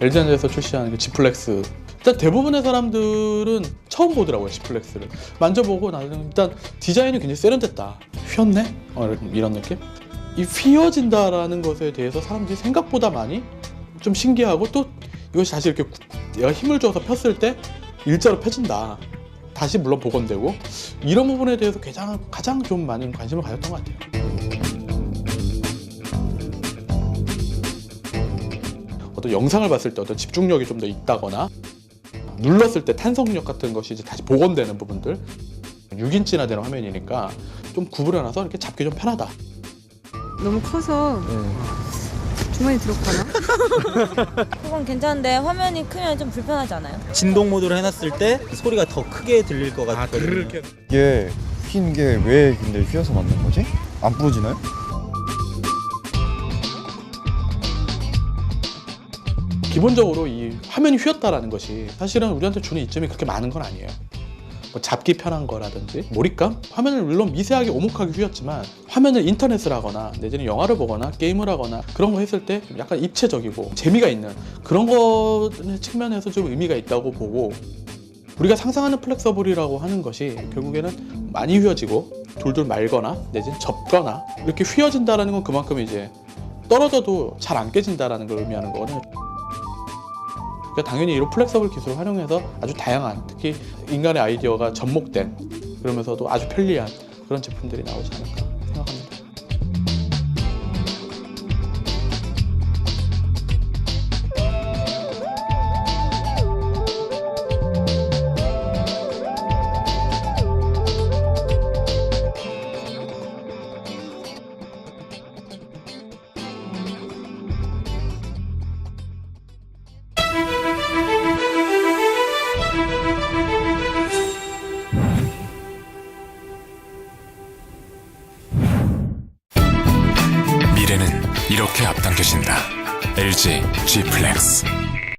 LG전자에서 출시하는 그 G플렉스 일단 대부분의 사람들은 처음 보더라고요 G플렉스를. 만져보고 나는 일단 디자인이 굉장히 세련됐다. 휘었네? 어, 이런- 이런 느낌? 이 휘어진다라는 것에 대해서 사람들이 생각보다 많이 좀 신기하고 또 이것이 다시 이렇게 구- 내가 힘을 줘서 폈을 때 일자로 펴진다. 다시 물론 복원되고 이런 부분에 대해서 가장, 가장 좀 많은 관심을 가졌던 것 같아요 어떤 영상을 봤을 때 어떤 집중력이 좀 더 있다거나 눌렀을 때 탄성력 같은 것이 이제 다시 복원되는 부분들 6인치나 되는 화면이니까 좀 구부려놔서 이렇게 잡기 좀 편하다 너무 커서 주머니 들어가나? 그건 괜찮은데 화면이 크면 좀 불편하지 않아요? 진동 모드로 해놨을 때 소리가 더 크게 들릴 것 같거든요. 이게 휜 게 왜 근데 휘어서 만든 거지? 안 부러지나요? 기본적으로 이 화면이 휘었다라는 것이 사실은 우리한테 주는 이점이 그렇게 많은 건 아니에요. 뭐 잡기 편한 거라든지 몰입감? 화면을 물론 미세하게 오목하게 휘었지만 화면을 인터넷을 하거나 내지는 영화를 보거나 게임을 하거나 그런 거 했을 때 약간 입체적이고 재미가 있는 그런 거 측면에서 좀 의미가 있다고 보고 우리가 상상하는 플렉서블이라고 하는 것이 결국에는 많이 휘어지고 돌돌 말거나 내지는 접거나 이렇게 휘어진다라는 건 그만큼 이제 떨어져도 잘 안 깨진다라는 걸 의미하는 거거든요. 그러니까 당연히 이런 플렉서블 기술을 활용해서 아주 다양한 특히 인간의 아이디어가 접목된 그러면서도 아주 편리한 그런 제품들이 나오지 않을까 미래는 이렇게 앞당겨진다. LG G 플렉스.